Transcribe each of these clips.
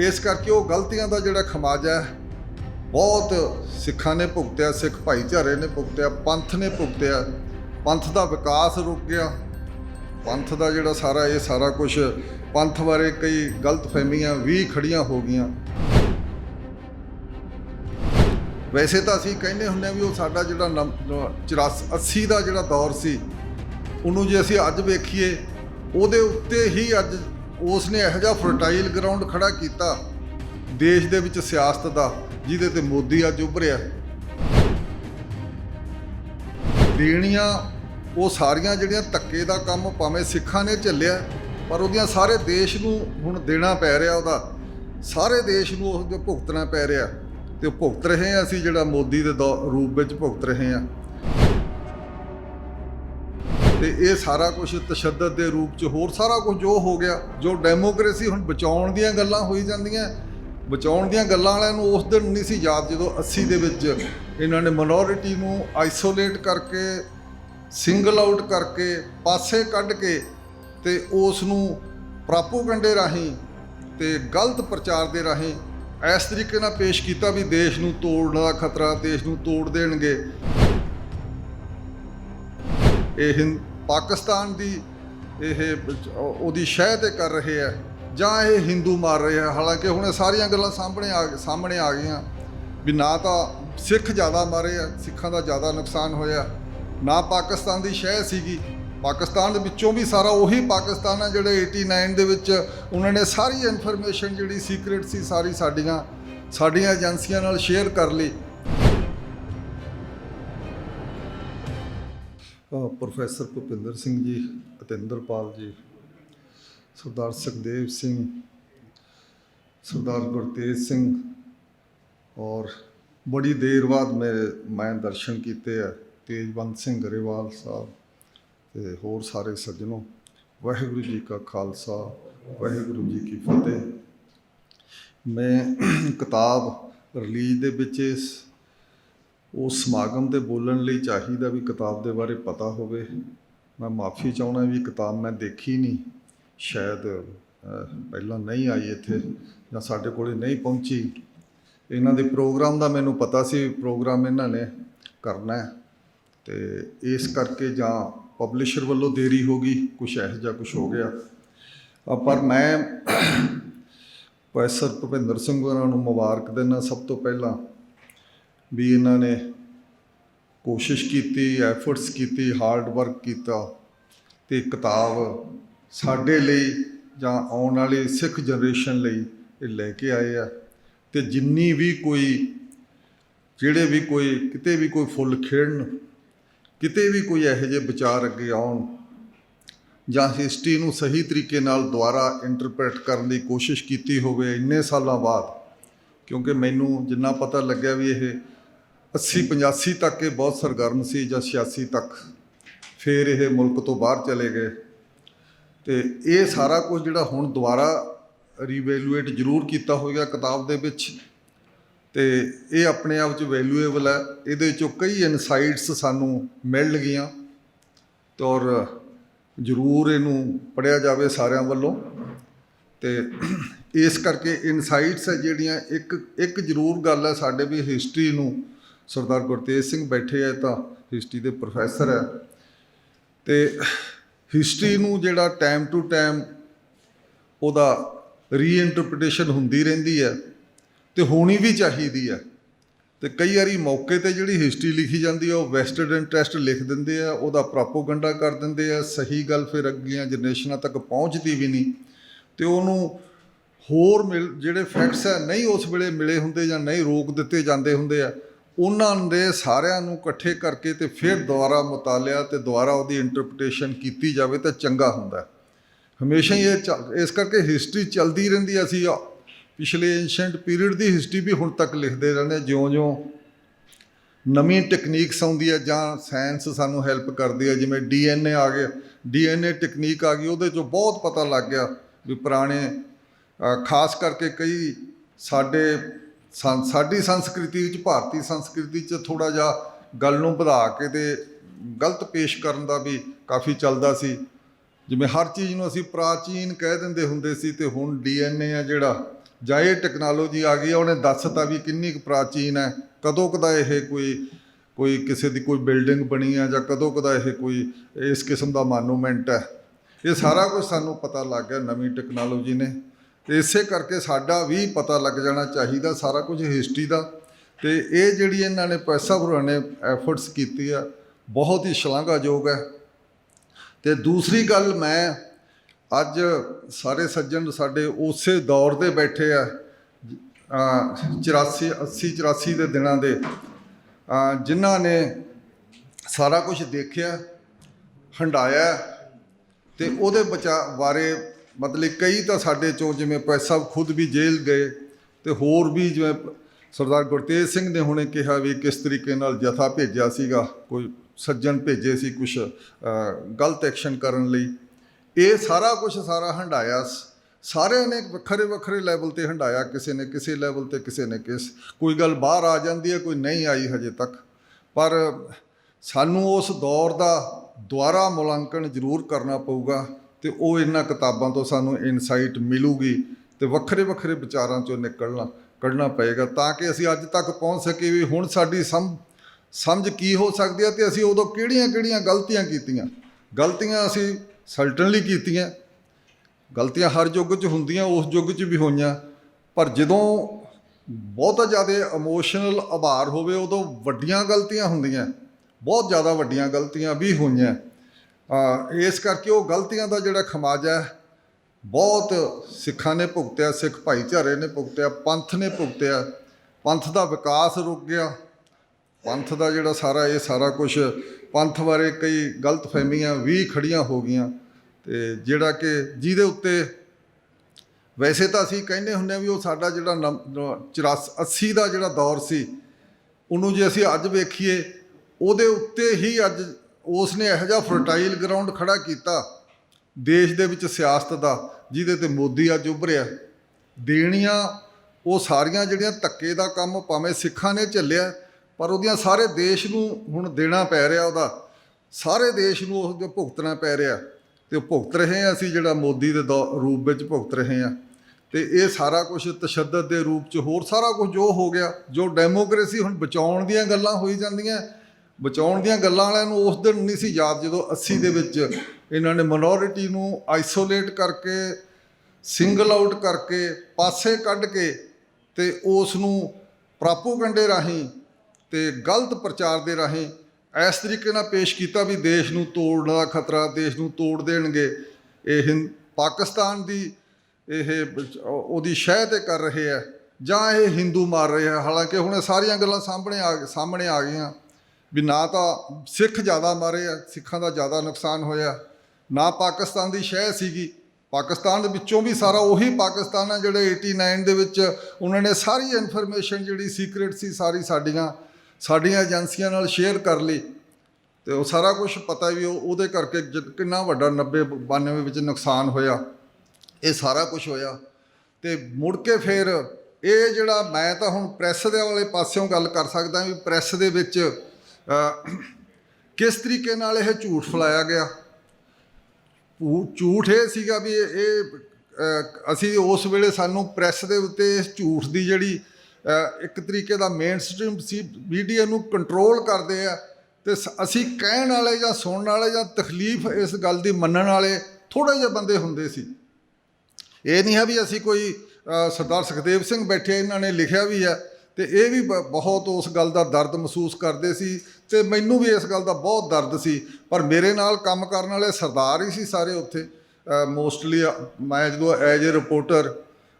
ਇਸ ਕਰਕੇ ਉਹ ਗਲਤੀਆਂ ਦਾ ਜਿਹੜਾ ਖਮਾਜਾ ਹੈ, ਬਹੁਤ ਸਿੱਖਾਂ ਨੇ ਭੁਗਤਿਆ, ਸਿੱਖ ਭਾਈਚਾਰੇ ਨੇ ਭੁਗਤਿਆ, ਪੰਥ ਨੇ ਭੁਗਤਿਆ। ਪੰਥ ਦਾ ਵਿਕਾਸ ਰੁਕ ਗਿਆ। ਪੰਥ ਦਾ ਜਿਹੜਾ ਸਾਰਾ, ਇਹ ਸਾਰਾ ਕੁਝ ਪੰਥ ਬਾਰੇ ਕਈ ਗਲਤ ਫਹਿਮੀਆਂ ਵੀ ਖੜੀਆਂ ਹੋ ਗਈਆਂ। ਵੈਸੇ ਤਾਂ ਅਸੀਂ ਕਹਿੰਦੇ ਹੁੰਦੇ ਹਾਂ ਵੀ ਉਹ ਸਾਡਾ ਜਿਹੜਾ 84 80 ਦਾ ਜਿਹੜਾ ਦੌਰ ਸੀ, ਉਹਨੂੰ ਜੇ ਅਸੀਂ ਅੱਜ ਵੇਖੀਏ, ਉਹਦੇ ਉੱਤੇ ਹੀ ਅੱਜ ਉਸ ਨੇ ਇਹੋ ਜਿਹਾ ਫਰਟਾਈਲ ਗਰਾਊਂਡ ਖੜਾ ਕੀਤਾ ਦੇਸ਼ ਦੇ ਵਿੱਚ ਸਿਆਸਤ ਦਾ, ਜਿਹਦੇ ਤੇ ਮੋਦੀ ਅੱਜ ਉੱਭਰਿਆ। ਦੇਣੀਆਂ, ਉਹ ਸਾਰੀਆਂ ਜਿਹੜੀਆਂ ਧੱਕੇ ਦਾ ਕੰਮ ਭਾਵੇਂ ਸਿੱਖਾਂ ਨੇ ਝੱਲਿਆ, ਪਰ ਉਹਦੀਆਂ ਸਾਰੇ ਦੇਸ਼ ਨੂੰ ਹੁਣ ਦੇਣਾ ਪੈ ਰਿਹਾ ਉਹਦਾ। ਸਾਰੇ ਦੇਸ਼ ਨੂੰ ਉਸ ਦੇ ਭੁਗਤਣਾ ਪੈ ਰਿਹਾ, ਤੇ ਭੁਗਤ ਰਹੇ ਆ ਅਸੀਂ ਜਿਹੜਾ ਮੋਦੀ ਦੇ ਦੌ- ਰੂਪ ਵਿੱਚ ਭੁਗਤ ਰਹੇ ਆ ਤੇ ਇਹ ਸਾਰਾ ਕੁਝ ਤਸ਼ੱਦਦ ਦੇ ਰੂਪ ਚ ਹੋਰ ਸਾਰਾ ਕੁਝ ਜੋ ਹੋ ਗਿਆ, ਜੋ ਡੈਮੋਕ੍ਰੇਸੀ ਹੁਣ ਬਚਾਉਣ ਦੀਆਂ ਗੱਲਾਂ ਹੋਈ ਜਾਂਦੀਆਂ, ਬਚਾਉਣ ਦੀਆਂ ਗੱਲਾਂ ਵਾਲਿਆਂ ਨੂੰ ਉਸ ਦਿਨ ਨਹੀਂ ਸੀ ਯਾਦ ਜਦੋਂ 80 ਦੇ ਵਿੱਚ ਇਹਨਾਂ ਨੇ ਮਿਨੋਰਿਟੀ ਨੂੰ ਆਈਸੋਲੇਟ ਕਰਕੇ ਸਿੰਗਲ ਆਊਟ ਕਰਕੇ ਪਾਸੇ ਕੱਢ ਕੇ ਤੇ ਉਸ ਨੂੰ ਪ੍ਰਾਪੋਗੰਡੇ ਰਾਹੀਂ ਤੇ ਗਲਤ ਪ੍ਰਚਾਰ ਦੇ ਰਾਹੀਂ ਇਸ ਤਰੀਕੇ ਨਾਲ ਪੇਸ਼ ਕੀਤਾ ਵੀ ਦੇਸ਼ ਨੂੰ ਤੋੜਨ ਦਾ ਖਤਰਾ, ਦੇਸ਼ ਨੂੰ ਤੋੜ ਦੇਣਗੇ। ਇਹ ਹਿੰਦ ਪਾਕਿਸਤਾਨ ਦੀ ਇਹ ਉਹਦੀ ਸ਼ਹਿ ਤੇ ਕਰ ਰਹੇ ਆ ਜਾਂ ਇਹ ਹਿੰਦੂ ਮਾਰ ਰਹੇ ਆ। ਹਾਲਾਂਕਿ ਹੁਣ ਇਹ ਸਾਰੀਆਂ ਗੱਲਾਂ ਸਾਹਮਣੇ ਆ ਸਾਹਮਣੇ ਆ ਗਈਆਂ ਵੀ ਨਾ ਤਾਂ ਸਿੱਖ ਜ਼ਿਆਦਾ ਮਾਰੇ ਆ, ਸਿੱਖਾਂ ਦਾ ਜ਼ਿਆਦਾ ਨੁਕਸਾਨ ਹੋਇਆ। ਨਾ ਪਾਕਿਸਤਾਨ ਦੀ ਸ਼ਹਿ ਸੀਗੀ। ਪਾਕਿਸਤਾਨ ਦੇ ਵਿੱਚੋਂ ਵੀ ਸਾਰਾ ਉਹੀ ਪਾਕਿਸਤਾਨ ਆ ਜਿਹੜੇ 89 ਦੇ ਵਿੱਚ ਉਹਨਾਂ ਨੇ ਸਾਰੀ ਇਨਫੋਰਮੇਸ਼ਨ ਜਿਹੜੀ ਸੀਕ੍ਰੀਟ ਸੀ ਸਾਰੀ ਸਾਡੀਆਂ ਸਾਡੀਆਂ ਏਜੰਸੀਆਂ ਨਾਲ ਸ਼ੇਅਰ ਕਰ ਲਈ। ਪ੍ਰੋਫੈਸਰ ਭੁਪਿੰਦਰ ਸਿੰਘ ਜੀ, ਅਤਿੰਦਰਪਾਲ ਜੀ, ਸਰਦਾਰ ਸੁਖਦੇਵ ਸਿੰਘ, ਸਰਦਾਰ ਗੁਰਤੇਜ ਸਿੰਘ ਔਰ ਬੜੀ ਦੇਰ ਬਾਅਦ ਮੇਰੇ ਮੈਂ ਦਰਸ਼ਨ ਕੀਤੇ ਆ, ਤੇਜਵੰਤ ਸਿੰਘ ਗਰੇਵਾਲ ਸਾਹਿਬ ਤੇ ਹੋਰ ਸਾਰੇ ਸੱਜਣੋ, ਵਾਹਿਗੁਰੂ ਜੀ ਕਾ ਖਾਲਸਾ, ਵਾਹਿਗੁਰੂ ਜੀ ਕੀ ਫਤਿਹ। ਮੈਂ ਕਿਤਾਬ ਰਿਲੀਜ਼ ਦੇ ਵਿੱਚ ਉਹ ਸਮਾਗਮ ਤੇ ਬੋਲਣ ਲਈ ਚਾਹੀਦਾ ਵੀ ਕਿਤਾਬ ਦੇ ਬਾਰੇ ਪਤਾ ਹੋਵੇ। ਮੈਂ ਮਾਫੀ ਚਾਹੁੰਦਾ ਵੀ ਕਿਤਾਬ ਮੈਂ ਦੇਖੀ ਨਹੀਂ। ਸ਼ਾਇਦ ਪਹਿਲਾਂ ਨਹੀਂ ਆਈ ਇੱਥੇ ਜਾਂ ਸਾਡੇ ਕੋਲੇ ਨਹੀਂ ਪਹੁੰਚੀ। ਇਹਨਾਂ ਦੇ ਪ੍ਰੋਗਰਾਮ ਦਾ ਮੈਨੂੰ ਪਤਾ ਸੀ ਪ੍ਰੋਗਰਾਮ ਇਹਨਾਂ ਨੇ ਕਰਨਾ ਹੈ। ਤੇ ਇਸ ਕਰਕੇ ਜਾਂ ਪਬਲਿਸ਼ਰ ਵੱਲੋਂ ਦੇਰੀ ਹੋ ਗਈ, ਕੁਛ ਇਹੋ ਜਿਹਾ ਕੁਛ ਹੋ ਗਿਆ। ਪਰ ਮੈਂ ਪ੍ਰੋਫੈਸਰ ਭੁਪਿੰਦਰ ਸਿੰਘ ਹੋਰਾਂ ਨੂੰ ਮੁਬਾਰਕ ਦਿੰਦਾ ਸਭ ਤੋਂ ਪਹਿਲਾਂ। ਵੀ ਇਹਨਾਂ ਨੇ ਕੋਸ਼ਿਸ਼ ਕੀਤੀ ਐਫਰਟਸ ਕੀਤੀ ਹਾਰਡ ਵਰਕ ਕੀਤਾ ਤੇ ਕਿਤਾਬ ਸਾਡੇ ਲਈ ਜਾਂ ਆਉਣ ਵਾਲੀ ਸਿੱਖ ਜਨਰੇਸ਼ਨ ਲਈ ਇਹ ਲੈ ਕੇ ਆਏ ਆ। ਤੇ ਜਿੰਨੀ ਵੀ ਕੋਈ, ਜਿਹੜੇ ਵੀ ਕੋਈ, ਕਿਤੇ ਵੀ ਕੋਈ ਫੁੱਲ ਖੇੜਨ ਕਿਤੇ ਵੀ ਕੋਈ ਇਹੋ ਜਿਹੇ ਵਿਚਾਰ ਅੱਗੇ ਆਉਣ ਜਾਂ ਹਿਸਟਰੀ ਨੂੰ ਸਹੀ ਤਰੀਕੇ ਨਾਲ ਦੁਬਾਰਾ ਇੰਟਰਪ੍ਰੀਟ ਕਰਨ ਦੀ ਕੋਸ਼ਿਸ਼ ਕੀਤੀ ਹੋਵੇ ਇੰਨੇ ਸਾਲਾਂ ਬਾਅਦ, ਕਿਉਂਕਿ ਮੈਨੂੰ ਜਿੰਨਾ ਪਤਾ ਲੱਗਿਆ ਵੀ ਇਹ 80 85 ਤੱਕ ਇਹ ਬਹੁਤ ਸਰਗਰਮ ਸੀ ਜਾਂ 86 ਤੱਕ। ਫਿਰ ਇਹ ਮੁਲਕ ਤੋਂ ਬਾਹਰ ਚਲੇ ਗਏ। ਤੇ ਇਹ ਸਾਰਾ ਕੁਝ ਜਿਹੜਾ ਹੁਣ ਦੁਬਾਰਾ ਰੀਵੈਲੂਏਟ ਜ਼ਰੂਰ ਕੀਤਾ ਹੋਏਗਾ ਕਿਤਾਬ ਦੇ ਵਿੱਚ। ਤੇ ਇਹ ਆਪਣੇ ਆਪ 'ਚ ਵੈਲਿਊਏਬਲ ਹੈ। ਇਹਦੇ ਵਿੱਚੋਂ ਕਈ ਇਨਸਾਈਟਸ ਸਾਨੂੰ ਮਿਲਣਗੀਆਂ ਤੇ ਔਰ ਜ਼ਰੂਰ ਇਹਨੂੰ ਪੜਿਆ ਜਾਵੇ ਸਾਰਿਆਂ ਵੱਲੋਂ। ਤੇ ਇਸ ਕਰਕੇ ਇਨਸਾਈਟਸ ਹੈ ਜਿਹੜੀਆਂ ਇੱਕ ਇੱਕ ਜ਼ਰੂਰ ਗੱਲ ਹੈ ਸਾਡੇ ਵੀ ਹਿਸਟਰੀ ਨੂੰ ਸਰਦਾਰ ਗੁਰਤੇਜ ਸਿੰਘ ਬੈਠੇ ਆ ਤਾਂ ਹਿਸਟਰੀ ਦੇ ਪ੍ਰੋਫੈਸਰ ਹੈ ਤੇ ਹਿਸਟਰੀ ਨੂੰ ਜਿਹੜਾ ਟਾਈਮ ਟੂ ਟਾਈਮ ਉਹਦਾ ਰੀਇੰਟਰਪ੍ਰੀਟੇਸ਼ਨ ਹੁੰਦੀ ਰਹਿੰਦੀ ਹੈ ਤੇ ਹੋਣੀ ਵੀ ਚਾਹੀਦੀ ਹੈ ਤੇ ਕਈ ਵਾਰੀ ਮੌਕੇ ਤੇ ਜਿਹੜੀ ਹਿਸਟਰੀ ਲਿਖੀ ਜਾਂਦੀ ਹੈ ਉਹ ਵੈਸਟਡ ਇੰਟਰਸਟ ਲਿਖ ਦਿੰਦੇ ਆ, ਉਹਦਾ ਪ੍ਰੋਪੋਗੰਡਾ ਕਰ ਦਿੰਦੇ ਆ, ਸਹੀ ਗੱਲ ਫਿਰ ਅਗਲੀਆਂ ਜਨਰੇਸ਼ਨਾਂ ਤੱਕ ਪਹੁੰਚਦੀ ਵੀ ਨਹੀਂ। ਤੇ ਉਹਨੂੰ ਹੋਰ ਮਿਲ, ਜਿਹੜੇ ਫੈਕਟਸ ਆ, ਨਹੀਂ ਉਸ ਵੇਲੇ ਮਿਲੇ ਹੁੰਦੇ ਜਾਂ ਨਹੀਂ ਰੋਕ ਦਿੱਤੇ ਜਾਂਦੇ ਹੁੰਦੇ ਆ ਉਹਨਾਂ ਦੇ ਸਾਰਿਆਂ ਨੂੰ ਇਕੱਠੇ ਕਰਕੇ ਤੇ ਫਿਰ ਦੁਬਾਰਾ ਮੁਤਾਲਿਆ ਤੇ ਦੁਬਾਰਾ ਉਹਦੀ ਇੰਟਰਪ੍ਰੀਟੇਸ਼ਨ ਕੀਤੀ ਜਾਵੇ ਤਾਂ ਚੰਗਾ ਹੁੰਦਾ। ਹਮੇਸ਼ਾ ਹੀ ਇਹ ਇਸ ਕਰਕੇ ਹਿਸਟਰੀ ਚੱਲਦੀ ਰਹਿੰਦੀ ਹੈ। ਅਸੀਂ ਪਿਛਲੇ ਐਂਸ਼ੀਅੰਟ ਪੀਰੀਅਡ ਦੀ ਹਿਸਟਰੀ ਵੀ ਹੁਣ ਤੱਕ ਲਿਖਦੇ ਰਹਿੰਦੇ ਜਿਉਂ-ਜਿਉਂ ਨਵੀਂ ਟੈਕਨੀਕਸ ਆਉਂਦੀ ਹੈ ਜਾਂ ਸਾਇੰਸ ਸਾਨੂੰ ਹੈਲਪ ਕਰਦੀ ਹੈ। ਜਿਵੇਂ ਡੀਐਨਏ ਆ ਗਿਆ। ਡੀਐਨਏ ਟੈਕਨੀਕ ਆ ਗਈ। ਉਹਦੇ ਚੋਂ ਬਹੁਤ ਪਤਾ ਲੱਗ ਗਿਆ ਵੀ ਪੁਰਾਣੇ ਖਾਸ ਕਰਕੇ ਕਈ ਸਾਡੇ ਸਾਡੀ ਸੰਸਕ੍ਰਿਤੀ ਵਿੱਚ, ਭਾਰਤੀ ਸੰਸਕ੍ਰਿਤੀ 'ਚ ਥੋੜਾ ਜਿਹਾ ਗੱਲ ਨੂੰ ਵਧਾ ਕੇ ਤੇ ਗਲਤ ਪੇਸ਼ ਕਰਨ ਦਾ ਵੀ ਕਾਫੀ ਚੱਲਦਾ ਸੀ। ਜਿਵੇਂ ਹਰ ਚੀਜ਼ ਨੂੰ ਅਸੀਂ ਪ੍ਰਾਚੀਨ ਕਹਿ ਦਿੰਦੇ ਹੁੰਦੇ ਸੀ ਤੇ ਹੁਣ ਡੀਐਨਏ ਆ ਜਿਹੜਾ, ਜਾਂ ਇਹ ਟੈਕਨੋਲੋਜੀ ਆ ਗਈ ਆ, ਉਹਨੇ ਦੱਸਤਾ ਵੀ ਕਿੰਨੀ ਕੁ ਪ੍ਰਾਚੀਨ ਹੈ। ਕਦੋਂ ਕਦਾ ਇਹ ਕੋਈ ਕੋਈ ਕਿਸੇ ਦੀ ਕੋਈ ਬਿਲਡਿੰਗ ਬਣੀ ਆ ਜਾਂ ਕਦੋਂ ਕਦਾ ਇਹ ਕੋਈ ਇਸ ਕਿਸਮ ਦਾ ਮਾਨੂਮੈਂਟ ਹੈ। ਇਹ ਸਾਰਾ ਕੁਝ ਸਾਨੂੰ ਪਤਾ ਲੱਗ ਗਿਆ ਨਵੀਂ ਟੈਕਨੋਲੋਜੀ ਨੇ। ਤੇ ਇਸੇ ਕਰਕੇ ਸਾਡਾ ਵੀ ਪਤਾ ਲੱਗ ਜਾਣਾ ਚਾਹੀਦਾ ਸਾਰਾ ਕੁਝ ਹਿਸਟਰੀ ਦਾ। ਤੇ ਇਹ ਜਿਹੜੀ ਇਹਨਾਂ ਨੇ ਪੈਸਾ ਭਰਾਉਣ ਨੇ ਐਫਰਟਸ ਕੀਤੀ ਆ ਬਹੁਤ ਹੀ ਸ਼ਲਾਘਾਯੋਗ ਹੈ। ਤੇ ਦੂਸਰੀ ਗੱਲ ਮੈਂ ਅੱਜ ਸਾਰੇ ਸੱਜਣ ਸਾਡੇ ਉਸੇ ਦੌਰ ਦੇ ਬੈਠੇ ਆ ਅ, 84 80 84 ਦੇ ਦਿਨਾਂ ਦੇ। ਜਿਨ੍ਹਾਂ ਨੇ ਸਾਰਾ ਕੁਝ ਦੇਖਿਆ ਹੰਡਾਇਆ ਤੇ ਉਹਦੇ ਬਚਾ ਬਾਰੇ ਮਤਲਬ ਕਈ ਤਾਂ ਸਾਡੇ ਚੋਂ ਜਿਵੇਂ ਪੈਸਾ ਖੁਦ ਵੀ ਜੇਲ੍ਹ ਗਏ ਤੇ ਹੋਰ ਵੀ ਜਿਵੇਂ ਸਰਦਾਰ ਗੁਰਤੇਜ ਸਿੰਘ ਨੇ ਹੁਣੇ ਕਿਹਾ ਵੀ ਕਿਸ ਤਰੀਕੇ ਨਾਲ ਜਥਾ ਭੇਜਿਆ ਸੀਗਾ, ਕੋਈ ਸੱਜਣ ਭੇਜੇ ਸੀ ਕੁਝ ਗਲਤ ਐਕਸ਼ਨ ਕਰਨ ਲਈ। ਇਹ ਸਾਰਾ ਕੁਝ ਸਾਰਾ ਹੰਡਾਇਆ ਸਾਰਿਆਂ ਨੇ ਵੱਖਰੇ ਵੱਖਰੇ ਲੈਵਲ ਤੇ ਹੰਡਾਇਆ, ਕਿਸੇ ਨੇ ਕਿਸੇ ਲੈਵਲ ਤੇ ਕਿਸੇ ਨੇ ਕਿਸ। ਕੋਈ ਗੱਲ ਬਾਹਰ ਆ ਜਾਂਦੀ ਹੈ, ਕੋਈ ਨਹੀਂ ਆਈ ਹਜੇ ਤੱਕ। ਪਰ ਸਾਨੂੰ ਉਸ ਦੌਰ ਦਾ ਦੁਆਰਾ ਮੁਲਾਂਕਣ ਜ਼ਰੂਰ ਕਰਨਾ ਪਊਗਾ। ਤੇ ਉਹ ਇਹਨਾਂ ਕਿਤਾਬਾਂ ਤੋਂ ਸਾਨੂੰ ਇਨਸਾਈਟ ਮਿਲੂਗੀ ਤੇ ਵੱਖਰੇ ਵੱਖਰੇ ਵਿਚਾਰਾਂ ਚੋਂ ਨਿਕਲਣਾ, ਕੱਢਣਾ ਪਏਗਾ ਤਾਂ ਕਿ ਅਸੀਂ ਅੱਜ ਤੱਕ ਪਹੁੰਚ ਸਕੇ ਵੀ ਹੁਣ ਸਾਡੀ ਸਮਝ ਕੀ ਹੋ ਸਕਦੀ ਹੈ ਤੇ ਅਸੀਂ ਉਦੋਂ ਕਿਹੜੀਆਂ-ਕਿਹੜੀਆਂ ਗਲਤੀਆਂ ਕੀਤੀਆਂ। ਗਲਤੀਆਂ ਅਸੀਂ ਸਰਟਨਲੀ ਕੀਤੀਆਂ। ਗਲਤੀਆਂ ਹਰ ਯੁੱਗ 'ਚ ਹੁੰਦੀਆਂ, ਉਸ ਯੁੱਗ 'ਚ ਵੀ ਹੋਈਆਂ। ਪਰ ਜਦੋਂ ਬਹੁਤਾ ਜ਼ਿਆਦਾ ਇਮੋਸ਼ਨਲ ਆਭਾਰ ਹੋਵੇ ਉਦੋਂ ਵੱਡੀਆਂ ਗਲਤੀਆਂ ਹੁੰਦੀਆਂ, ਬਹੁਤ ਜ਼ਿਆਦਾ ਵੱਡੀਆਂ ਗਲਤੀਆਂ ਵੀ ਹੋਈਆਂ। ਇਸ ਕਰਕੇ ਉਹ ਗਲਤੀਆਂ ਦਾ ਜਿਹੜਾ ਖਮਾਜਾ ਹੈ, ਬਹੁਤ ਸਿੱਖਾਂ ਨੇ ਭੁਗਤਿਆ, ਸਿੱਖ ਭਾਈਚਾਰੇ ਨੇ ਭੁਗਤਿਆ, ਪੰਥ ਨੇ ਭੁਗਤਿਆ। ਪੰਥ ਦਾ ਵਿਕਾਸ ਰੁਕ ਗਿਆ। ਪੰਥ ਦਾ ਜਿਹੜਾ ਸਾਰਾ, ਇਹ ਸਾਰਾ ਕੁਝ ਪੰਥ ਬਾਰੇ ਕਈ ਗਲਤ ਫਹਿਮੀਆਂ ਵੀ ਖੜੀਆਂ ਹੋ ਗਈਆਂ। ਤੇ ਜਿਹੜਾ ਕਿ ਜਿਹਦੇ ਉੱਤੇ ਵੈਸੇ ਤਾਂ ਅਸੀਂ ਕਹਿੰਦੇ ਹੁੰਦੇ ਆ ਵੀ ਉਹ ਸਾਡਾ ਜਿਹੜਾ 84 80 ਦਾ ਜਿਹੜਾ ਦੌਰ ਸੀ, ਉਹਨੂੰ ਜੇ ਅਸੀਂ ਅੱਜ ਵੇਖੀਏ, ਉਹਦੇ ਉੱਤੇ ਹੀ ਅੱਜ ਉਸ ਨੇ ਇਹੋ ਜਿਹਾ ਫਰਟਾਈਲ ਗਰਾਊਂਡ ਖੜਾ ਕੀਤਾ ਦੇਸ਼ ਦੇ ਵਿੱਚ ਸਿਆਸਤ ਦਾ, ਜਿਹਦੇ ਤੇ ਮੋਦੀ ਅੱਜ ਉਭਰਿਆ। ਦੇਣੀਆਂ, ਉਹ ਸਾਰੀਆਂ ਜਿਹੜੀਆਂ ਧੱਕੇ ਦਾ ਕੰਮ ਭਾਵੇਂ ਸਿੱਖਾਂ ਨੇ ਝੱਲਿਆ, ਪਰ ਉਹਦੀਆਂ ਸਾਰੇ ਦੇਸ਼ ਨੂੰ ਹੁਣ ਦੇਣਾ ਪੈ ਰਿਹਾ ਉਹਦਾ। ਸਾਰੇ ਦੇਸ਼ ਨੂੰ ਉਸ ਦੇ ਭੁਗਤਣਾ ਪੈ ਰਿਹਾ, ਤੇ ਉਹ ਭੁਗਤ ਰਹੇ ਆ ਅਸੀਂ ਜਿਹੜਾ ਮੋਦੀ ਦੇ ਦੌ- ਰੂਪ ਵਿੱਚ ਭੁਗਤ ਰਹੇ ਆ ਤੇ ਇਹ ਸਾਰਾ ਕੁਝ ਤਸ਼ੱਦਦ ਦੇ ਰੂਪ ਚ ਹੋਰ ਸਾਰਾ ਕੁਝ ਜੋ ਹੋ ਗਿਆ, ਜੋ ਡੈਮੋਕ੍ਰੇਸੀ ਹੁਣ ਬਚਾਉਣ ਦੀਆਂ ਗੱਲਾਂ ਹੋਈ ਜਾਂਦੀਆਂ ਬਚਾਉਣ ਦੀਆਂ ਗੱਲਾਂ ਵਾਲਿਆਂ ਨੂੰ ਉਸ ਦਿਨ ਨਹੀਂ ਸੀ ਯਾਦ ਜਦੋਂ 80 ਦੇ ਵਿੱਚ ਇਹਨਾਂ ਨੇ ਮਿਨੋਰਿਟੀ ਨੂੰ ਆਈਸੋਲੇਟ ਕਰਕੇ ਸਿੰਗਲ ਆਊਟ ਕਰਕੇ ਪਾਸੇ ਕੱਢ ਕੇ ਤੇ ਉਸ ਨੂੰ ਪ੍ਰਾਪੋਗੰਡੇ ਰਾਹੀਂ ਤੇ ਗਲਤ ਪ੍ਰਚਾਰ ਦੇ ਰਾਹੀਂ ਇਸ ਤਰੀਕੇ ਨਾਲ ਪੇਸ਼ ਕੀਤਾ ਵੀ ਦੇਸ਼ ਨੂੰ ਤੋੜਨ ਦਾ ਖਤਰਾ, ਦੇਸ਼ ਨੂੰ ਤੋੜ ਦੇਣਗੇ। ਇਹ ਹਿੰ- ਪਾਕਿਸਤਾਨ ਦੀ ਇਹ ਉਹਦੀ ਸ਼ਹਿ ਤੇ ਕਰ ਰਹੇ ਆ ਜਾਂ ਇਹ ਹਿੰਦੂ ਮਾਰ ਰਹੇ ਆ। ਹਾਲਾਂਕਿ ਹੁਣ ਇਹ ਸਾਰੀਆਂ ਗੱਲਾਂ ਸਾਹਮਣੇ ਆ ਸਾਹਮਣੇ ਆ ਗਈਆਂ। ਵੀ ਨਾ ਤਾਂ ਸਿੱਖ ਜ਼ਿਆਦਾ ਮਾਰੇ ਆ, ਸਿੱਖਾਂ ਦਾ ਜ਼ਿਆਦਾ ਨੁਕਸਾਨ ਹੋਇਆ। ਨਾ ਪਾਕਿਸਤਾਨ ਦੀ ਸ਼ਹਿ ਸੀਗੀ। ਪਾਕਿਸਤਾਨ ਦੇ ਵਿੱਚੋਂ ਵੀ ਸਾਰਾ ਉਹੀ ਪਾਕਿਸਤਾਨ ਆ ਜਿਹੜੇ 89 ਦੇ ਵਿੱਚ ਉਹਨਾਂ ਨੇ ਸਾਰੀ ਇਨਫੋਰਮੇਸ਼ਨ ਜਿਹੜੀ ਸੀਕ੍ਰੀਟ ਸੀ, ਸਾਰੀ ਸਾਡੀਆਂ ਸਾਡੀਆਂ ਏਜੰਸੀਆਂ ਨਾਲ ਸ਼ੇਅਰ ਕਰ ਲਈ। ਤੇ ਉਹ ਸਾਰਾ ਕੁਝ ਪਤਾ ਵੀ ਉਹ, ਉਹਦੇ ਕਰਕੇ ਜ- ਕਿੰਨਾ ਵੱਡਾ 90 92 ਵਿੱਚ ਨੁਕਸਾਨ ਹੋਇਆ। ਇਹ ਸਾਰਾ ਕੁਝ ਹੋਇਆ। ਤੇ ਮੁੜ ਕੇ ਫਿਰ ਇਹ ਜਿਹੜਾ ਮੈਂ ਤਾਂ ਹੁਣ ਪ੍ਰੈਸ ਦੇ ਵਾਲੇ ਪਾਸਿਓਂ ਗੱਲ ਕਰ ਸਕਦਾ ਵੀ ਪ੍ਰੈਸ ਦੇ ਵਿੱਚ ਕਿਸ ਤਰੀਕੇ ਨਾਲ ਇਹ ਝੂਠ ਫੈਲਾਇਆ ਗਿਆ? ਝੂ- ਝੂਠ ਇਹ ਸੀਗਾ ਵੀ ਇਹ ਅਸੀਂ ਉਸ ਵੇਲੇ ਸਾਨੂੰ ਪ੍ਰੈਸ ਦੇ ਉੱਤੇ ਇਸ ਝੂਠ ਦੀ ਜਿਹੜੀ ਇੱਕ ਤਰੀਕੇ ਦਾ ਮੇਨ ਸਟ੍ਰੀਮ ਸੀ ਮੀਡੀਆ ਨੂੰ ਕੰਟਰੋਲ ਕਰਦੇ ਆ ਤੇ ਸ- ਅਸੀਂ ਕਹਿਣ ਵਾਲੇ ਜਾਂ ਸੁਣਨ ਵਾਲੇ ਜਾਂ ਤਕਲੀਫ ਇਸ ਗੱਲ ਦੀ ਮੰਨਣ ਵਾਲੇ ਥੋੜੇ ਜਿਹੇ ਬੰਦੇ ਹੁੰਦੇ ਸੀ। ਇਹ ਨਹੀਂ ਹੈ ਵੀ ਅਸੀਂ ਕੋਈ ਸਰਦਾਰ ਸੁਖਦੇਵ ਸਿੰਘ ਬੈਠੇ ਇਹਨਾਂ ਨੇ ਲਿਖਿਆ ਵੀ ਹੈ। ਤੇ ਇਹ ਵੀ ਬ- ਬਹੁਤ ਉਸ ਗੱਲ ਦਾ ਦਰਦ ਮਹਿਸੂਸ ਕਰਦੇ ਸੀ ਤੇ ਮੈਨੂੰ ਵੀ ਇਸ ਗੱਲ ਦਾ ਬਹੁਤ ਦਰਦ ਸੀ। ਪਰ ਮੇਰੇ ਨਾਲ ਕੰਮ ਕਰਨ ਵਾਲੇ ਸਰਦਾਰ ਹੀ ਸੀ ਸਾਰੇ ਉੱਥੇ। ਮੋਸਟਲੀ ਮੈਂ ਜਦੋਂ ਐਜ ਏ ਰਿਪੋਰਟਰ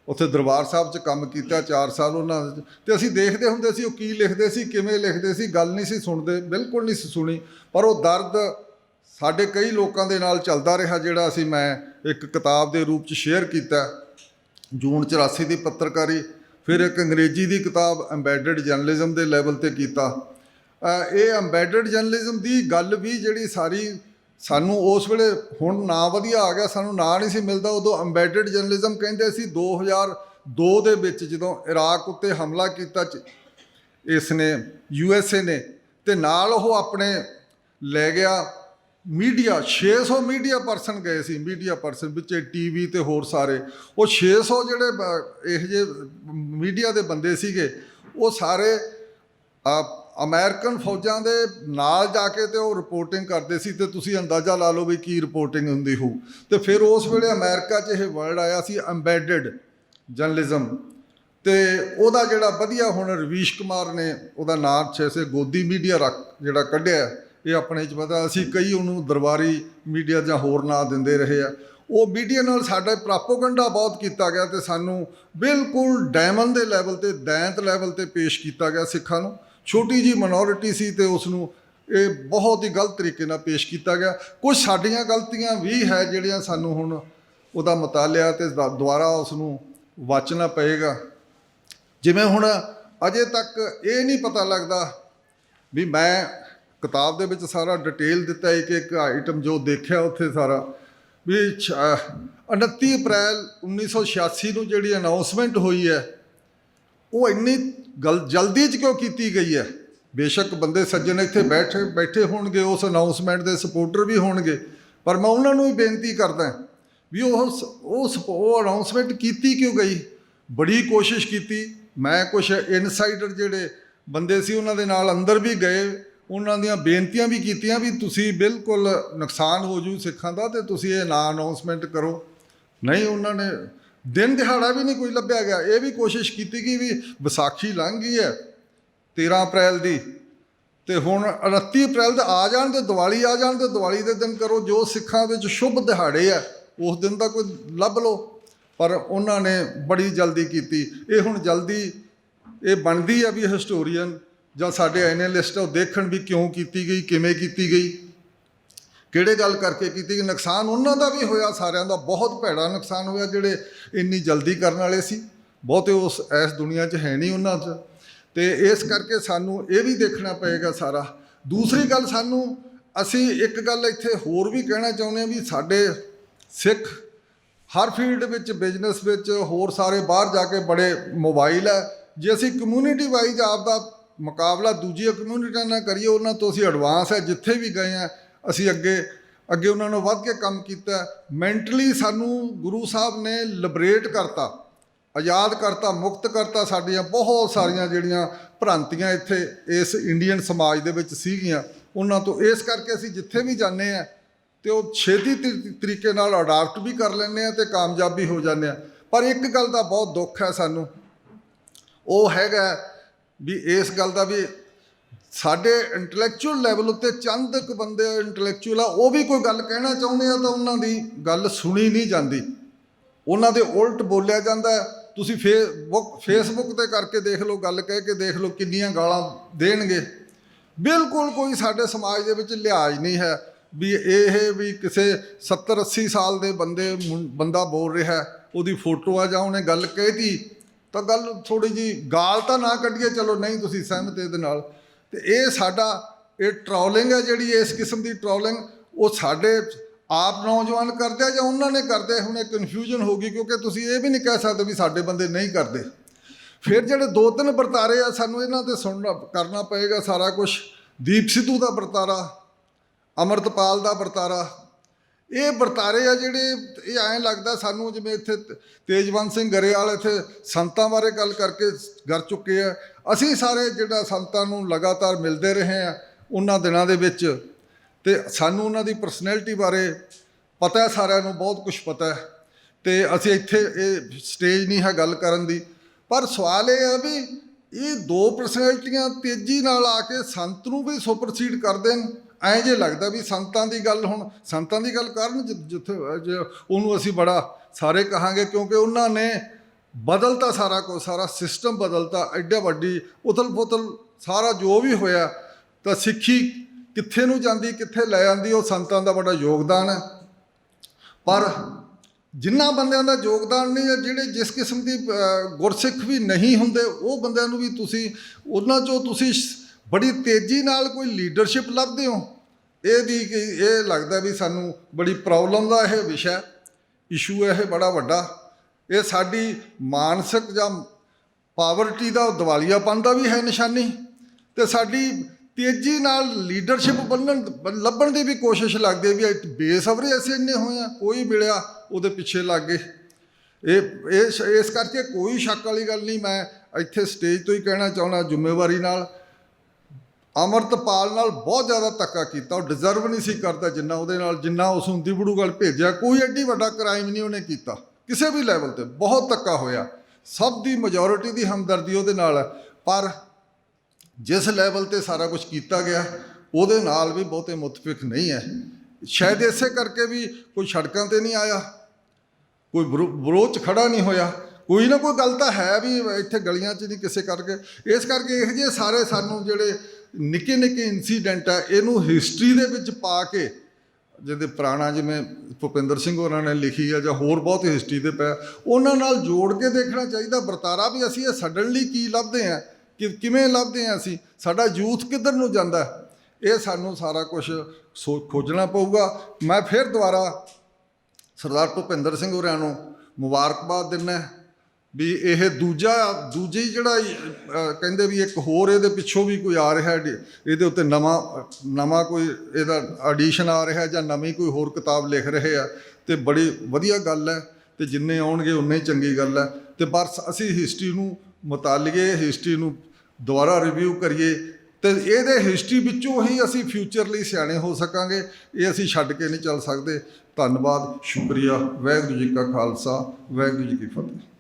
ਉੱਥੇ ਦਰਬਾਰ ਸਾਹਿਬ 'ਚ ਕੰਮ ਕੀਤਾ 4 ਸਾਲ ਉਹਨਾਂ ਦੇ- ਤੇ ਅਸੀਂ ਦੇਖਦੇ ਹੁੰਦੇ ਸੀ ਉਹ ਕੀ ਲਿਖਦੇ ਸੀ, ਕਿਵੇਂ ਲਿਖਦੇ ਸੀ, ਗੱਲ ਨਹੀਂ ਸੀ ਸੁਣਦੇ, ਬਿਲਕੁਲ ਨਹੀਂ ਸੀ ਸੁਣੀ। ਪਰ ਉਹ ਦਰਦ ਸਾਡੇ ਕਈ ਲੋਕਾਂ ਦੇ ਨਾਲ ਚੱਲਦਾ ਰਿਹਾ ਜਿਹੜਾ ਅਸੀਂ ਮੈਂ ਇੱਕ ਕਿਤਾਬ ਦੇ ਰੂਪ 'ਚ ਸ਼ੇਅਰ ਕੀਤਾ। ਜੂਨ 84 ਦੀ ਪੱਤਰਕਾਰੀ ਫਿਰ ਇੱਕ ਅੰਗਰੇਜ਼ੀ ਦੀ ਕਿਤਾਬ ਐਮਬੈਡਡ ਜਰਨਲਿਜ਼ਮ ਦੇ ਲੈਵਲ ਤੇ ਕੀਤਾ। ਇਹ ਐਮਬੈਡਡ ਜਰਨਲਿਜ਼ਮ ਦੀ ਗੱਲ ਵੀ ਜਿਹੜੀ ਸਾਰੀ ਸਾਨੂੰ ਉਸ ਵੇਲੇ ਹੁਣ ਨਾਂ ਵਧੀਆ ਆ ਗਿਆ, ਸਾਨੂੰ ਨਾਂ ਨਹੀਂ ਸੀ ਮਿਲਦਾ, ਉਦੋਂ ਐਮਬੈਡਡ ਜਰਨਲਿਜ਼ਮ ਕਹਿੰਦੇ ਸੀ 2002 ਦੇ ਵਿੱਚ ਜਦੋਂ ਇਰਾਕ ਉੱਤੇ ਹਮਲਾ ਕੀਤਾ ਇਸ ਨੇ, ਯੂ ਐਸ ਏ ਨੇ, ਤੇ ਨਾਲ ਉਹ ਆਪਣੇ ਲੈ ਗਿਆ ਮੀਡੀਆ 600 ਮੀਡੀਆ ਪਰਸਨ ਗਏ ਸੀ ਮੀਡੀਆ ਪਰਸਨ ਵਿੱਚ ਟੀਵੀ ਤੇ ਹੋਰ ਸਾਰੇ। ਉਹ 600 ਜਿਹੜੇ ਬ- ਇਹ ਜੇ ਮੀਡੀਆ ਦੇ ਬੰਦੇ ਸੀਗੇ ਉਹ ਸਾਰੇ ਆ, ਅਮਰੀਕਨ ਫੌਜਾਂ ਦੇ ਨਾਲ ਜਾ ਕੇ ਤੇ ਉਹ ਰਿਪੋਰਟਿੰਗ ਕਰਦੇ ਸੀ ਤੇ ਤੁਸੀਂ ਅੰਦਾਜ਼ਾ ਲਾ ਲਓ ਵੀ ਕੀ ਰਿਪੋਰਟਿੰਗ ਹੁੰਦੀ ਹੋਊ। ਤੇ ਫਿਰ ਉਸ ਵੇਲੇ ਅਮਰੀਕਾ 'ਚ ਇਹ ਵਰਡ ਆਇਆ ਸੀ ਐਮਬੈਡਡ ਜਰਨਲਿਜ਼ਮ ਤੇ ਉਹਦਾ ਜਿਹੜਾ ਵਧੀਆ ਹੁਣ ਰਵੀਸ਼ ਕੁਮਾਰ ਨੇ ਉਹਦਾ ਨਾਮ ਛੇਸੇ ਗੋਦੀ ਮੀਡੀਆ ਰੱਖ ਜਿਹੜਾ ਕੱਢਿਆ। ਇਹ ਆਪਣੇ ਚ ਪਤਾ, ਅਸੀਂ ਕਈ ਉਹਨੂੰ ਦਰਬਾਰੀ ਮੀਡੀਆ ਜਾਂ ਹੋਰ ਨਾਂ ਦਿੰਦੇ ਰਹੇ ਆ। ਉਹ ਮੀਡੀਆ ਨਾਲ ਸਾਡਾ ਪ੍ਰਾਪੋਗੰਡਾ ਬਹੁਤ ਕੀਤਾ ਗਿਆ ਤੇ ਸਾਨੂੰ ਬਿਲਕੁਲ ਡਾਇਮੰਡ ਦੇ ਲੈਵਲ ਤੇ, ਦੈਂਤ ਲੈਵਲ ਤੇ ਪੇਸ਼ ਕੀਤਾ ਗਿਆ ਸਿੱਖਾਂ ਨੂੰ। ਛੋਟੀ ਜੀ ਮਿਨੋਰਿਟੀ ਸੀ ਤੇ ਉਸ ਨੂੰ ਇਹ ਬਹੁਤ ਹੀ ਗਲਤ ਤਰੀਕੇ ਨਾਲ ਪੇਸ਼ ਕੀਤਾ ਗਿਆ। ਕੁਝ ਸਾਡੀਆਂ ਗਲਤੀਆਂ ਵੀ ਹੈ ਜਿਹੜੀਆਂ ਸਾਨੂੰ ਹੁਣ ਉਹਦਾ ਮਤਾਲਿਆ ਤੇ ਦ- ਦੁਬਾਰਾ ਉਸ ਨੂੰ ਵਾਚਣਾ ਪਏਗਾ। ਜਿਵੇਂ ਹੁਣ ਅਜੇ ਤੱਕ ਇਹ ਨਹੀਂ ਪਤਾ ਲੱਗਦਾ ਵੀ ਮੈਂ ਕਿਤਾਬ ਦੇ ਵਿੱਚ ਸਾਰਾ ਡਿਟੇਲ ਦਿੱਤਾ ਇੱਕ ਇੱਕ ਆਈਟਮ ਜੋ ਦੇਖਿਆ ਉੱਥੇ ਸਾਰਾ, ਵੀ ਛ- ਅਹ 29 ਅਪ੍ਰੈਲ 1986 ਨੂੰ ਜਿਹੜੀ ਅਨਾਉਂਸਮੈਂਟ ਹੋਈ ਹੈ, ਉਹ ਇੰਨੀ ਗਲ, ਜਲਦੀ ਚ ਕਿਉਂ ਕੀਤੀ ਗਈ ਹੈ? ਬੇਸ਼ੱਕ ਬੰਦੇ ਸੱਜਣ ਇੱਥੇ ਬੈਠੇ ਬੈਠੇ ਹੋਣਗੇ, ਉਸ ਅਨਾਉਂਸਮੈਂਟ ਦੇ ਸਪੋਰਟਰ ਵੀ ਹੋਣਗੇ, ਪਰ ਮੈਂ ਉਹਨਾਂ ਨੂੰ ਵੀ ਬੇਨਤੀ ਕਰਦਾ ਵੀ ਉਹ ਸ- ਉਹ ਸਪ- ਉਹ ਅਨਾਉਂਸਮੈਂਟ ਕੀਤੀ ਕਿਉਂ ਗਈ? ਬੜੀ ਕੋਸ਼ਿਸ਼ ਕੀਤੀ, ਮੈਂ ਕੁਝ ਇਨਸਾਈਡਰ ਜਿਹੜੇ ਬੰਦੇ ਸੀ ਉਹਨਾਂ ਦੇ ਨਾਲ ਅੰਦਰ ਵੀ ਗਏ ਉਹਨਾਂ ਦੀਆਂ ਬੇਨਤੀਆਂ ਵੀ ਕੀਤੀਆਂ ਵੀ ਤੁਸੀਂ ਬਿਲਕੁਲ ਨੁਕਸਾਨ ਹੋ ਜੂ ਸਿੱਖਾਂ ਦਾ ਤੇ ਤੁਸੀਂ ਇਹ ਨਾ ਅਨਾਉਂਸਮੈਂਟ ਕਰੋ। ਨਹੀਂ, ਉਹਨਾਂ ਨੇ ਦਿਨ ਦਿਹਾੜਾ ਵੀ ਨਹੀਂ ਕੋਈ ਲੱਭਿਆ ਗਿਆ। ਇਹ ਵੀ ਕੋਸ਼ਿਸ਼ ਕੀਤੀ ਕਿ ਵੀ ਵਿਸਾਖੀ ਲੰਘ ਗਈ ਹੈ 13 ਅਪ੍ਰੈਲ ਦੀ ਤੇ ਹੁਣ 29 ਅਪ੍ਰੈਲ ਦਾ ਆ ਜਾਣ ਤੇ ਦੀਵਾਲੀ ਆ ਜਾਣ ਤੇ ਦੀਵਾਲੀ ਦੇ ਦਿਨ ਕਰੋ, ਜੋ ਸਿੱਖਾਂ ਵਿੱਚ ਸ਼ੁਭ ਦਿਹਾੜੇ ਆ, ਉਸ ਦਿਨ ਦਾ ਕੋਈ ਲੱਭ ਲਓ। ਪਰ ਉਹਨਾਂ ਨੇ ਬੜੀ ਜਲਦੀ ਕੀਤੀ। ਇਹ ਹੁਣ ਜਲਦੀ ਇਹ ਬਣਦੀ ਆ ਵੀ ਹਿਸਟੋਰੀਅਨ ਜਾਂ ਸਾਡੇ ਐਨਾਲਿਸਟ ਉਹ ਦੇਖਣ ਵੀ ਕਿਉਂ ਕੀਤੀ ਗਈ, ਕਿਵੇਂ ਕੀਤੀ ਗਈ। ਕਿਹੜੇ ਗੱਲ ਕਰਕੇ ਕੀਤੀ ਕਿ ਨੁਕਸਾਨ ਉਹਨਾਂ ਦਾ ਵੀ ਹੋਇਆ, ਸਾਰਿਆਂ ਦਾ ਬਹੁਤ ਭੈੜਾ ਨੁਕਸਾਨ ਹੋਇਆ, ਜਿਹੜੇ ਇੰਨੀ ਜਲਦੀ ਕਰਨ ਵਾਲੇ ਸੀ। ਬਹੁਤੇ ਉਸ, ਇਸ ਦੁਨੀਆ 'ਚ ਹੈ ਨਹੀਂ ਉਹਨਾਂ 'ਚ। ਤੇ ਇਸ ਕਰਕੇ ਸਾਨੂੰ ਇਹ ਵੀ ਦੇਖਣਾ ਪਏਗਾ ਸਾਰਾ। ਦੂਸਰੀ ਗੱਲ ਸਾਨੂੰ, ਅਸੀਂ ਇੱਕ ਗੱਲ ਇੱਥੇ ਹੋਰ ਵੀ ਕਹਿਣਾ ਚਾਹੁੰਦੇ ਹਾਂ ਵੀ ਸਾਡੇ ਸਿੱਖ ਹਰ ਫੀਲਡ ਵਿੱਚ, ਬਿਜ਼ਨਸ ਵਿੱਚ ਹੋਰ ਸਾਰੇ ਬਾਹਰ ਜਾ ਕੇ ਬੜੇ ਮੋਬਾਈਲ ਹੈ। ਜੇ ਅਸੀਂ ਕਮਿਊਨਿਟੀ ਵਾਈਜ਼ ਆਪਦਾ ਮੁਕਾਬਲਾ ਦੂਜੀਆਂ ਕਮਿਊਨਿਟੀਆਂ ਨਾਲ ਕਰੀਏ, ਉਹਨਾਂ ਤੋਂ ਅਸੀਂ ਐਡਵਾਂਸ ਹੈ, ਜਿੱਥੇ ਵੀ ਗਏ ਆ ਅਸੀਂ ਅੱਗੇ ਅੱਗੇ ਉਹਨਾਂ ਨੂੰ ਵੱਧ ਕੇ ਕੰਮ ਕੀਤਾ। ਮੈਂਟਲੀ ਸਾਨੂੰ ਗੁਰੂ ਸਾਹਿਬ ਨੇ ਲਿਬਰੇਟ ਕਰਤਾ, ਆਜ਼ਾਦ ਕਰਤਾ, ਮੁਕਤ ਕਰਤਾ ਸਾਡੀਆਂ ਬਹੁਤ ਸਾਰੀਆਂ ਜਿਹੜੀਆਂ ਭ੍ਰਾਂਤੀਆਂ ਇੱਥੇ ਇਸ ਇੰਡੀਅਨ ਸਮਾਜ ਦੇ ਵਿੱਚ ਸੀਗੀਆਂ। ਉਹਨਾਂ ਤੋਂ ਇਸ ਕਰਕੇ ਅਸੀਂ ਜਿੱਥੇ ਵੀ ਜਾਂਦੇ ਆ ਤੇ ਉਹ ਛੇਤੀ ਤਰੀ- ਤਰੀਕੇ ਨਾਲ ਅਡਾਪਟ ਵੀ ਕਰ ਲੈਂਦੇ ਆ ਤੇ ਕਾਮਯਾਬ ਵੀ ਹੋ ਜਾਂਦੇ ਆ ਪਰ ਇੱਕ ਗੱਲ ਦਾ ਬਹੁਤ ਦੁੱਖ ਹੈ ਸਾਨੂੰ, ਉਹ ਹੈਗਾ ਵੀ ਇਸ ਗੱਲ ਦਾ ਵੀ ਸਾਡੇ ਇੰਟੈਲੈਕਚੁਅਲ ਲੈਵਲ ਉੱਤੇ ਚੰਦ ਕੁ ਬੰਦੇ ਇੰਟੈਲੈਕਚੁਅਲ ਆ, ਉਹ ਵੀ ਕੋਈ ਗੱਲ ਕਹਿਣਾ ਚਾਹੁੰਦੇ ਆ ਤਾਂ ਉਹਨਾਂ ਦੀ ਗੱਲ ਸੁਣੀ ਨਹੀਂ ਜਾਂਦੀ ਉਹਨਾਂ ਦੇ ਉਲਟ ਬੋਲਿਆ ਜਾਂਦਾ ਹੈ। ਤੁਸੀਂ ਫੇਸਬੁੱਕ ਫੇਸਬੁੱਕ ਤੇ ਕਰਕੇ ਦੇਖ ਲਓ, ਗੱਲ ਕਹਿ ਕੇ ਦੇਖ ਲਓ ਕਿੰਨੀਆਂ ਗਾਲਾਂ ਦੇਣਗੇ ਬਿਲਕੁਲ ਕੋਈ ਸਾਡੇ ਸਮਾਜ ਦੇ ਵਿੱਚ ਲਿਹਾਜ਼ ਨਹੀਂ ਹੈ ਵੀ ਇਹ ਵੀ ਕਿਸੇ 70 80 ਸਾਲ ਦੇ ਬੰਦੇ ਮੁੰ- ਬੰਦਾ ਬੋਲ ਰਿਹਾ ਉਹਦੀ ਫੋਟੋ ਆ ਜਾਂ ਉਹਨੇ ਗੱਲ ਕਹਿਤੀ ਤਾਂ ਗੱਲ ਥੋੜੀ ਜੀ ਗਾਲ ਤਾਂ ਨਾ ਕੱਢੀਏ, ਚਲੋ ਨਹੀਂ ਤੁਸੀਂ ਸਹਿਮਤ ਇਹਦੇ ਨਾਲ। ਤੇ ਇਹ ਸਾਡਾ, ਇਹ ਟਰੋਲਿੰਗ ਹੈ ਜਿਹੜੀ ਇਸ ਕਿਸਮ ਦੀ ਟਰੋਲਿੰਗ, ਉਹ ਸਾਡੇ ਆਪ ਨੌਜਵਾਨ ਕਰਦੇ ਆ ਜਾਂ ਉਹਨਾਂ ਨੇ ਕਰਦੇ ਹੁਣ ਇਹ ਕਨਫਿਊਜ਼ਨ ਹੋ ਗਈ, ਕਿਉਂਕਿ ਤੁਸੀਂ ਇਹ ਵੀ ਨਹੀਂ ਕਹਿ ਸਕਦੇ ਵੀ ਸਾਡੇ ਬੰਦੇ ਨਹੀਂ ਕਰਦੇ। ਫਿਰ ਜਿਹੜੇ ਦੋ ਤਿੰਨ ਵਰਤਾਰੇ ਆ, ਸਾਨੂੰ ਇਹਨਾਂ ਤੇ ਸੁਣਨਾ, ਕਰਨਾ ਪਏਗਾ ਸਾਰਾ ਕੁਝ ਦੀਪ ਸਿੱਧੂ ਦਾ ਵਰਤਾਰਾ, ਅਮਰਤਪਾਲ ਦਾ ਵਰਤਾਰਾ ਇਹ ਵਰਤਾਰੇ ਆ ਜਿਹੜੇ, ਇਹ ਐਂ ਲੱਗਦਾ ਸਾਨੂੰ ਜਿਵੇਂ ਇੱਥੇ ਤ- ਤੇਜਵੰਤ ਸਿੰਘ ਗਰੇਵਾਲ ਇੱਥੇ ਸੰਤਾਂ ਬਾਰੇ ਗੱਲ ਕਰਕੇ ਕਰ ਚੁੱਕੇ ਆ। ਅਸੀਂ ਸਾਰੇ ਜਿਹੜਾ ਸੰਤਾਂ ਨੂੰ ਲਗਾਤਾਰ ਮਿਲਦੇ ਰਹੇ ਆ ਉਹਨਾਂ ਦਿਨਾਂ ਦੇ ਵਿੱਚ ਤੇ ਸਾਨੂੰ ਉਹਨਾਂ ਦੀ ਪਰਸਨੈਲਿਟੀ ਬਾਰੇ ਪਤਾ ਹੈ, ਸਾਰਿਆਂ ਨੂੰ ਬਹੁਤ ਕੁਝ ਪਤਾ ਹੈ। ਤੇ ਅਸੀਂ ਇੱਥੇ ਇਹ ਸਟੇਜ ਨਹੀਂ ਹੈ ਗੱਲ ਕਰਨ ਦੀ। ਪਰ ਸਵਾਲ ਇਹ ਆ ਵੀ ਇਹ ਦੋ ਪਰਸਨੈਲਿਟੀਆਂ ਤੇਜ਼ੀ ਨਾਲ ਆ ਕੇ ਸੰਤ ਨੂੰ ਵੀ ਸੁਪਰਸੀਡ ਕਰਦੇ ਦੇਣ ਐਂ ਜੇ ਲੱਗਦਾ ਵੀ ਸੰਤਾਂ ਦੀ ਗੱਲ ਹੁਣ, ਸੰਤਾਂ ਦੀ ਗੱਲ ਕਰਨ ਜਿੱਥੇ, ਜੇ ਉਹਨੂੰ ਅਸੀਂ ਬੜਾ ਸਾਰੇ ਕਹਾਂਗੇ ਕਿਉਂਕਿ ਉਹਨਾਂ ਨੇ ਬਦਲਤਾ ਸਾਰਾ ਕੁਝ ਸਾਰਾ ਸਿਸਟਮ ਬਦਲਤਾ, ਐਡਾ ਵੱਡੀ ਉਥਲ-ਪੁਥਲ ਸਾਰਾ ਜੋ ਵੀ ਹੋਇਆ, ਤਾਂ ਸਿੱਖੀ ਕਿੱਥੇ ਨੂੰ ਜਾਂਦੀ, ਕਿੱਥੇ ਲੈ ਜਾਂਦੀ ਉਹ ਸੰਤਾਂ ਦਾ ਬੜਾ ਯੋਗਦਾਨ ਹੈ। ਪਰ ਜਿਨ੍ਹਾਂ ਬੰਦਿਆਂ ਦਾ ਯੋਗਦਾਨ ਨਹੀਂ ਹੈ, ਜਿਹੜੇ ਜਿਸ ਕਿਸਮ ਦੀ ਗੁਰਸਿੱਖ ਵੀ ਨਹੀਂ ਹੁੰਦੇ, ਉਹ ਬੰਦਿਆਂ ਨੂੰ ਵੀ ਤੁਸੀਂ, ਉਹਨਾਂ ਚੋਂ ਤੁਸੀਂ ਸ਼- ਬੜੀ ਤੇਜ਼ੀ ਨਾਲ ਕੋਈ ਲੀਡਰਸ਼ਿਪ ਲੱਭਦੇ ਹੋ। ਇਹਦੀ ਕਿ ਇਹ ਲੱਗਦਾ ਵੀ ਸਾਨੂੰ ਬੜੀ ਪ੍ਰੋਬਲਮ ਦਾ ਇਹ ਵਿਸ਼ਾ ਇਸ਼ੂ ਹੈ, ਇਹ ਬੜਾ ਵੱਡਾ। ਇਹ ਸਾਡੀ ਮਾਨਸਿਕ ਜਾਂ ਪਾਵਰਟੀ ਦਾ ਦਿਵਾਲੀਆਪਨ ਦਾ ਵੀ ਹੈ ਨਿਸ਼ਾਨੀ। ਤੇ ਸਾਡੀ ਤੇਜ਼ੀ ਨਾਲ ਲੀਡਰਸ਼ਿਪ ਬੰਨਣ ਲੱਭਣ ਦੀ ਵੀ ਕੋਸ਼ਿਸ਼ ਲੱਗਦੀ ਵੀ ਬੇਸਬਰੇ ਅਸੀਂ ਇੰਨੇ ਹੋਏ ਆ ਕੋਈ ਮਿਲਿਆ ਉਹਦੇ ਪਿੱਛੇ ਲੱਗ ਗਏ। ਇਹ ਇਸ ਇਸ ਕਰਕੇ ਕੋਈ ਸ਼ੱਕ ਵਾਲੀ ਗੱਲ ਨਹੀਂ, ਮੈਂ ਇੱਥੇ ਸਟੇਜ ਤੋਂ ਹੀ ਕਹਿਣਾ ਚਾਹੁੰਦਾ, ਜ਼ਿੰਮੇਵਾਰੀ ਨਾਲ। ਅਮਰਤਪਾਲ ਨਾਲ ਬਹੁਤ ਜ਼ਿਆਦਾ ਧੱਕਾ ਕੀਤਾ। ਉਹ ਡਿਜ਼ਰਵ ਨਹੀਂ ਸੀ ਕਰਦਾ ਜਿੰਨਾ ਉਹਦੇ ਨਾਲ, ਜਿੰਨਾ ਉਸ ਨੂੰ ਦਿਬੜੂ ਗੱਲ ਭੇਜਿਆ। ਕੋਈ ਐਡੀ ਵੱਡਾ ਕ੍ਰਾਈਮ ਨਹੀਂ ਉਹਨੇ ਕੀਤਾ। ਕਿਸੇ ਵੀ ਲੈਵਲ ਤੇ ਬਹੁਤ ਧੱਕਾ ਹੋਇਆ। ਸਭ ਦੀ ਮੈਜੋਰਿਟੀ ਦੀ ਹਮਦਰਦੀ ਉਹਦੇ ਨਾਲ ਹੈ। ਪਰ ਜਿਸ ਲੈਵਲ ਤੇ ਸਾਰਾ ਕੁਝ ਕੀਤਾ ਗਿਆ, ਉਹਦੇ ਨਾਲ ਵੀ ਬਹੁਤੇ ਮੁਤਫਿਕ ਨਹੀਂ ਹੈ। ਸ਼ਾਇਦ ਇਸੇ ਕਰਕੇ ਵੀ ਕੋਈ ਸੜਕਾਂ ਤੇ ਨਹੀਂ ਆਇਆ। ਕੋਈ ਵਿਰੋ- ਵਿਰੋਧ 'ਚ ਖੜਾ ਨਹੀਂ ਹੋਇਆ। ਕੋਈ ਨਾ ਕੋਈ ਗੱਲ ਤਾਂ ਹੈ ਵੀ ਇੱਥੇ ਗਲੀਆਂ 'ਚ ਨਹੀਂ ਕਿਸੇ ਕਰਕੇ। ਇਸ ਕਰਕੇ ਇਹ ਜਿਹੇ ਸਾਰੇ ਸਾਨੂੰ ਜਿਹੜੇ ਨਿੱਕੇ ਨਿੱਕੇ ਇਨਸੀਡੈਂਟ ਆ, ਇਹਨੂੰ ਹਿਸਟਰੀ ਦੇ ਵਿੱਚ ਪਾ ਕੇ ਜਿਹਦੇ ਪੁਰਾਣਾ ਜਿਵੇਂ ਭੁਪਿੰਦਰ ਸਿੰਘ ਹੋਰਾਂ ਨੇ ਲਿਖੀ ਆ ਜਾਂ ਹੋਰ ਬਹੁਤ ਹਿਸਟਰੀ ਦੇ ਪਿਆ ਉਹਨਾਂ ਨਾਲ ਜੋੜ ਕੇ ਦੇਖਣਾ ਚਾਹੀਦਾ। ਵਰਤਾਰਾ ਵੀ ਅਸੀਂ ਇਹ ਸਡਨਲੀ ਕੀ ਲੱਭਦੇ ਆ, ਕਿ ਕਿਵੇਂ ਲੱਭਦੇ ਆ ਅਸੀਂ? ਸਾਡਾ ਯੂਥ ਕਿੱਧਰ ਨੂੰ ਜਾਂਦਾ? ਇਹ ਸਾਨੂੰ ਸਾਰਾ ਕੁਝ ਖੋਜਣਾ ਪਊਗਾ। ਮੈਂ ਫਿਰ ਦੁਬਾਰਾ ਸਰਦਾਰ ਭੁਪਿੰਦਰ ਸਿੰਘ ਹੋਰਾਂ ਨੂੰ ਮੁਬਾਰਕਬਾਦ ਦਿੰਦਾ। ਵੀ ਇਹ ਦੂਜਾ, ਦੂਜੀ ਜਿਹੜਾ ਕਹਿੰਦੇ ਵੀ ਇੱਕ ਹੋਰ ਇਹਦੇ ਪਿੱਛੋਂ ਵੀ ਕੋਈ ਆ ਰਿਹਾ ਇਹਦੇ ਉੱਤੇ ਨਵਾਂ ਨਵਾਂ ਕੋਈ ਇਹਦਾ ਐਡੀਸ਼ਨ ਆ ਰਿਹਾ ਜਾਂ ਨਵੀਂ ਕੋਈ ਹੋਰ ਕਿਤਾਬ ਲਿਖ ਰਹੇ ਆ, ਤੇ ਬੜੀ ਵਧੀਆ ਗੱਲ ਹੈ, ਤੇ ਜਿੰਨੇ ਆਉਣਗੇ ਉਨੇ ਹੀ ਚੰਗੀ ਗੱਲ ਹੈ, ਤੇ ਬਸ ਅਸੀਂ ਹਿਸਟਰੀ ਨੂੰ ਮਤਾਲੀਏ ਹਿਸਟਰੀ ਨੂੰ ਦੁਬਾਰਾ ਰਿਵਿਊ ਕਰੀਏ, ਤੇ ਇਹਦੇ ਹਿਸਟਰੀ ਵਿੱਚੋਂ ਹੀ ਅਸੀਂ ਫਿਊਚਰ ਲਈ ਸਿਆਣੇ ਹੋ ਸਕਾਂਗੇ, ਇਹ ਅਸੀਂ ਛੱਡ ਕੇ ਨਹੀਂ ਚੱਲ ਸਕਦੇ, ਧੰਨਵਾਦ, ਸ਼ੁਕਰੀਆ, ਵਾਹਿਗੁਰੂ ਜੀ ਕਾ ਖਾਲਸਾ, ਵਾਹਿਗੁਰੂ ਜੀ ਕੀ ਫਤਿਹ।